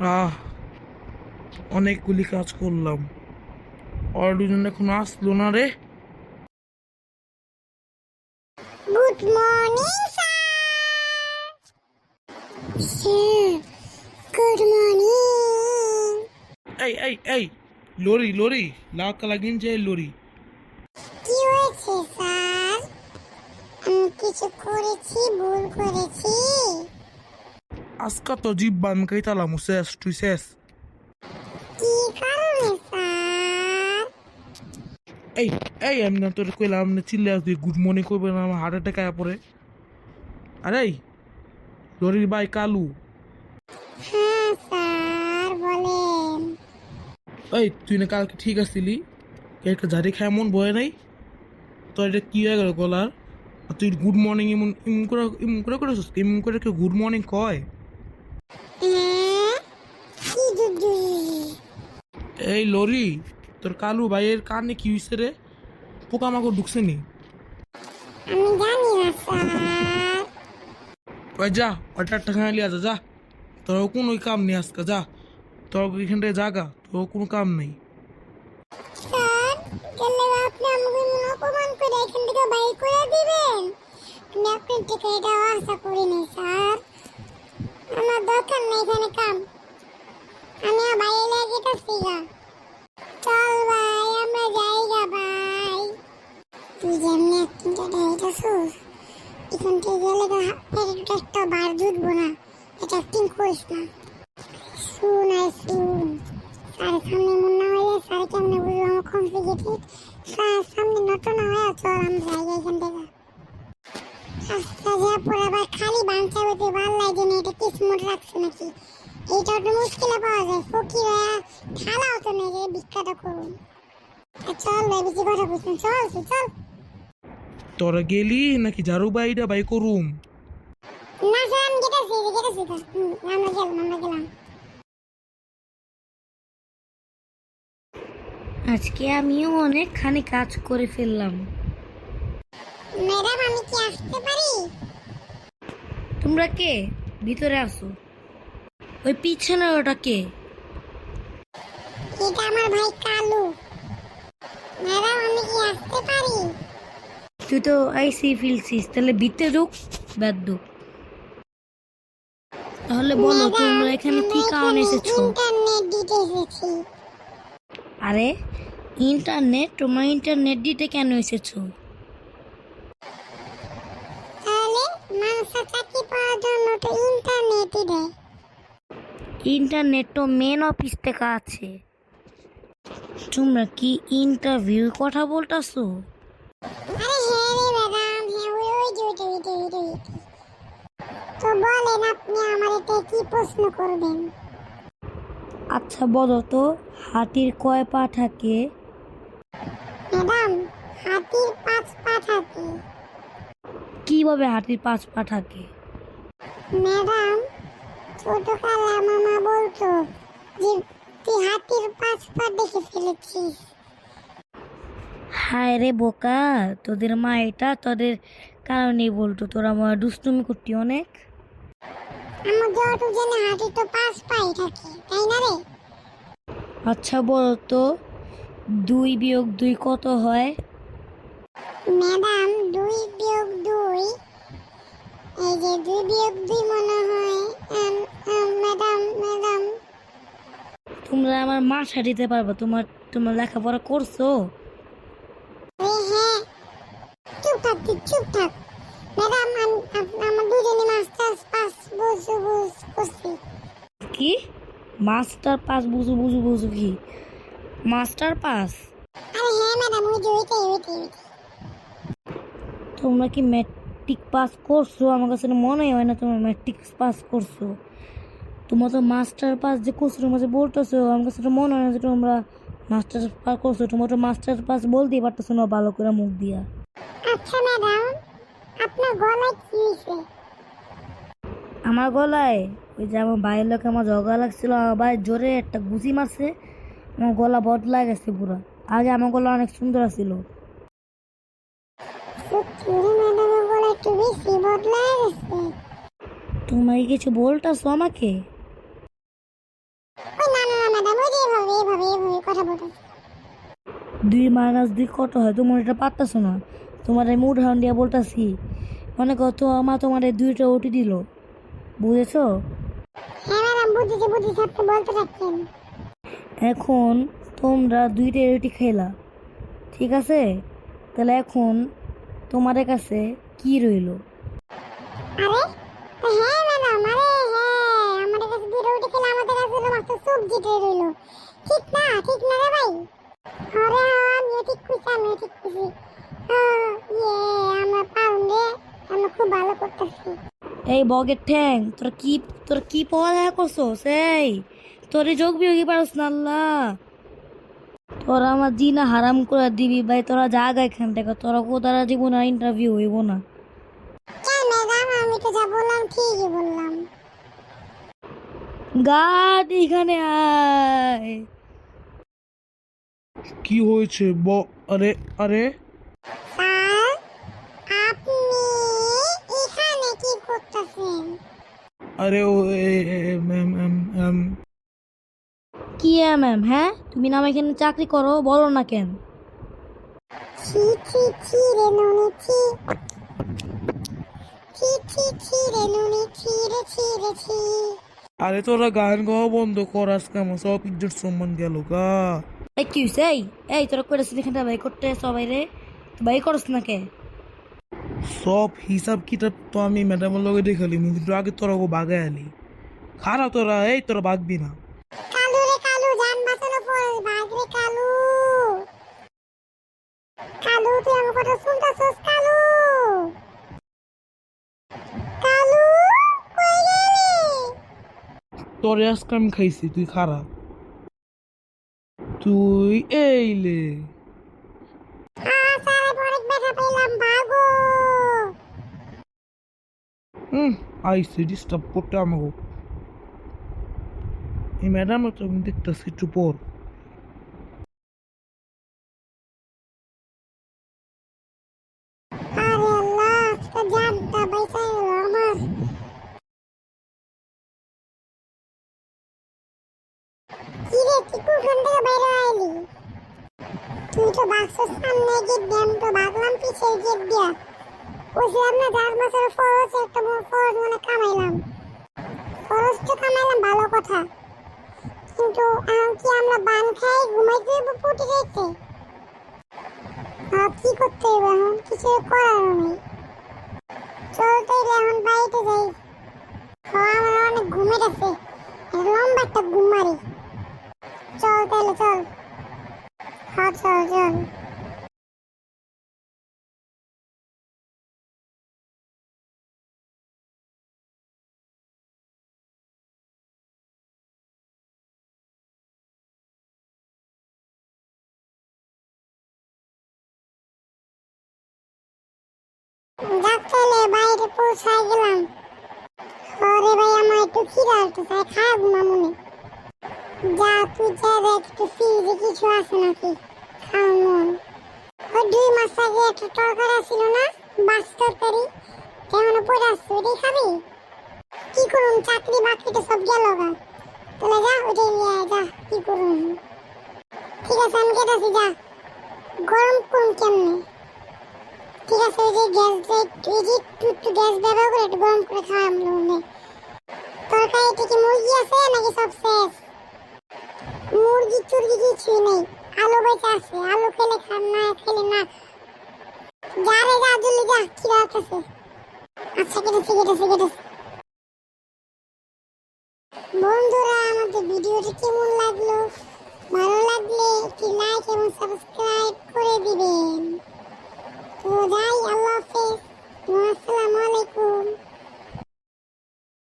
আহ অনেকগুলি কাজ করলাম। ওরা দুজন এখন আসলো না রে। Good morning sir good morning এই এই এই লরি লরি লাল কালা গিনছে লরি। কি হয়েছে স্যার আমি কিছু করেছি ভুল করেছি? আজকা তো জীব বান খাইতালাম শেষ তুই শেষ এই এই আমি না তোর কইলাম না চিল্লে আসবি গুড মর্নিং করবে না আমার হার্ট অ্যাটাক আয়া পরে আরে লরির বাই কালু। হ্যাঁ এই তুই না কালকে ঠিক আসছিলি? একটা ঝাড়ি খায় এমন বয়ে নাই? তোর এটা কি হয়ে গেল গলার? আর তুই গুড মর্নিং এমন এমন করে এমন করে করেছিস? এমন করে কেউ গুড মর্নিং কয় হ্যাঁ কি দুদু এই লরি, তোর কালু ভাইয়ের কানে কি হয়েছে রে? পোকামাকড় ঢুকছে নি? আমি জানি ওই যা ওইটা টাকা লিয়া যা। যা তোর কোনো কাম নেই আজকে, যা। তোর এখান থেকে জাগা, তোর কোনো কাম নেই। স্যার গেলে আপনি আমাকে অপমান করে এখান থেকে বাইর করে দিবেন আমি আপনার থেকে এটা আশা করিনি স্যার আমার দরকার নেই এখানে কাম আমি বাইরে গা চল ভাই আমরা যাই গা ভাই তুই যেমনি একদিনটা ডাইটাছিস এখান থেকে গেলে গা পেটে একটা বার জুটবো না এটা অ্যাক্টিং করিস না। শুন আয় শুন স্যারের সামনে মন না হয়ে স্যার কেমনে বুঝব? আমার কমপ্লিকেটেড স্যার, সামনে নত না হয়ে চল, আমরা যাই এখান থেকে। রাস্তা যা পরে আবার খালি বাঞ্চা হতে ভালো লাগে না, এটা কিসমত রাখছে নাকি? এইটা একটু মুশকিলে পাওয়া যায়। ফকির হয়ে ঠালা হতো না যে বিখ্যাত করুন। চল ভাই, বেশি কথা বুঝছেন চল চল। তোরা গেলি নাকি ঝাড়ু বাইটা বাই করুম? গেলাম আজকে আমিও অনেকখানি কাজ করে ফেললাম। ম্যাডাম আমি কি আসতে পারি? তোমরা কে? ভিতরে আসো। ওই পিছনে ওটা কে? এটা আমার ভাই কালু। ম্যাডাম আমি কি আসতে পারি? তুই তো আইসি ফিলছিস তাহলে ভিতরে ঢুক বাদ তাহলে বলো তোমরা এখানে কি কারণে এসেছ? ইন্টারনেট দিতে এসেছি। আরে ইন্টারনেট? তোমরা ইন্টারনেট দিতে কেন এসেছ? তাহলে মানুষ চাকরি পাওয়ার জন্য তো ইন্টারনেটই দেয়। ইন্টারনেট তো মেন অফিস থেকে আছে। তোমরা কি ইন্টারভিউ কথা বলতেছো? কি প্রশ্ন করবেন? আচ্ছা বলো তো হাতির কয় পা থাকে? ম্যাডাম হাতির পাঁচ পা থাকে। কীভাবে হাতির পাঁচ পা থাকে? ম্যাডাম ছোটকালে মামা বলতো যে তুই হাতির পাঁচ পা দেখে ফেলেছিস। হায় রে বোকা তোদের মা এটা তোদের কারণেই বলতো তোরা আমার দুষ্টুমি করতি অনেক। আমার যতটুকু জেনে হাতির তো পাঁচ পাই থাকে তাই না রে? আচ্ছা বলো তো দুই বিয়োগ দুই কত হয়? ম্যাডাম দুই বিয়োগ দুই এই যে দুই বিয়োগ দুই মনে হয় আম, আম, ম্যাডাম ম্যাডাম। তোমরা আমার মাথা দিতে পারবে তোমার তোমরা লেখাপড়া করছ? এ হ্যাঁ চুপ থাক তুই চুপ থাক। ম্যাডাম আম- আম- দুজনে মাস্টার্স পাস বুঝু বুঝ করছি। কি? মাস্টার পাস বুঝু বুঝু বুঝু কি? Master pass? আরে হ্যাঁ ম্যাডাম ওই যে ওইটাই ওইটাই ওইটাই। তোমরা কি ম্যাট্রিক পাস করছ? আমার কাছে মনে হয় না তোমরা ম্যাট্রিক পাস করছ। তোমরা তো মাস্টার পাস যে করছ তোমরা যে বলতেছো আমার কাছে মনে হয় না যে তোমরা মাস্টার পাস করছ। তোমরা তো মাস্টার পাস বলতেই পারতেছো না ভালো করে মুখ দিয়া। আচ্ছা ম্যাডাম আপনার গলায় কি হয়েছে? আমার গলায়? ওই যে আমার ভাইয়ের লোক আমার জগা লাগছিল আমার ভাই জোরে একটা গুছি মারছে আমার গলা বদলা গেছে পুরো। আগে আমার গলা অনেক সুন্দর ছিল তোমরা কিছু বলতেছো আমাকে? দুই মাইনাস দুই কত হয়? তোমার এটা পারতাছো না। তোমার আমি উদাহরণ দিয়ে বলতাছি। মনে কর তো আমার তোমার দুইটা ওটি দিল। বুঝেছ? এখন তোমরা দুইটা রুটি খেলা ঠিক আছে? তাহলে এখন তোমাদের কাছে কি রইল? আরে হ্যাঁ হ্যাঁ ঠিক না ঠিক না রে ভাই? আরে হ্যাঁ আমিও ঠিক খুশি আমিও ঠিক খুশি হ্যাঁ, ইয়ে আমরা পারুন রে আমরা খুব ভালো করতেছি এই বগের ঠ্যাং তোরা কি তোরা কি পড়ালেখা করছ সেই তোরে যোগ বিয়োগী পারস না আল্লাহ। তোরা আমার জিনা হারাম করে দিবি ভাই তোরা জাগা এখান থেকে তোরা কোথারা জীবন আর ইন্টারভিউ হইব না। আমি তো যা বললাম ঠিকই বললাম। গাড এখানে আয়। কি হয়েছে? ব আরে আরে স্যার আপনি এখানে কি করতেছেন আরে ও কি ম্যাম হ্যাঁ? তুমি নাম এখানে চাকরি করো বলো না কেন? ছি ছি ছি রে নুনি ছি। ছি ছি ছি রে নুনি ছি রে ছি রে ছি। আরে তোরা গান গাওয়া বন্ধ কর আজকে আমার সব ইজ্জত সম্মান গেল গা। এই কি হইছে এই? তোরা করেছিস এখানটা বাই করতে সবাই রে। বাই করস না কে? সব হিসাব কিতাব তো আমি ম্যাডামের লগে দেখালি কিন্তু আগে তোরা ও বাগায় আলি খারাপ তোরা এই তোরা বাগবি না। কালু তুই আমার কথা শুনতেছস কালু। কালু কই গেলি। তোরে আজকে খাইছি তুই খারাপ তুই এইলে হ্যাঁ স্যার আমি অনেক ব্যথা পেলাম ভাগো হুম আইসি ডিস্টার্ব করতে আমাকে। এই ম্যাডাম তো আমি দেখতেছি একটু পর। তুই তো বাক্সের সামনে গেট দিয়ে, আমি তো ভাগলাম পিছের গেট দিয়া। বলছিলাম না চার মাসের ফরজ একটা বড় ফরজ মানে কামাইলাম ফরজ তো কামাইলাম ভালো কথা কিন্তু এখন কি আমরা বান খাই ঘুমাইতে হইব পুটি যাইতে। আর কি করতে হবে এখন? কিছু করার নেই। চল এখন বাড়িতে যাই। আমার অনেক ঘুমের আছে লম্বা একটা ঘুম মারি চল তাইলে চল হ্যাঁ চল চল তাহলে বাইরে পৌঁছায় গেলাম। আরে ভাই, আমার একটু খিদা তাই খাব না মনে যা, তুই যা, দেখ, একটু ফ্রিজে কিছু আছে নাকি? খাও মন। ওই দুই মাস আগে একটা তরকারি ছিল না, বাস তরকারি? কেমন পড়ে আসছে, ওইটাই খাবি? কি করুন চাকরি বাকরি তো সব গেল গা। তাহলে যা, ওইটাই নিয়ে যা, কি করুন ঠিক আছে, আমি কেটেছি যা। গরম করুন কেমনে? আছে যে গ্যাস এই যে একটু একটু গ্যাস ব্যবহার করে একটু গরম করে খাওয়াম লোনে তরকারিতে কি মুরগি আছে নাকি সব শেষ? মুরগি টুরগি কিছুই নেই। আলু বেঁচে আছে। আলু খেলে খান, না খেলে না। যা রে যা, জলদি যা, খিদা লাগতেছে। আচ্ছা কেটেছে কেটেছে কেটেছে। বন্ধুরা, আমাদের ভিডিওটি কেমন লাগল? ভালো লাগলে একটি লাইক এবং সাবস্ক্রাইব করে রোজাই আল্লাহ হাফেজ আসসালামু আলাইকুম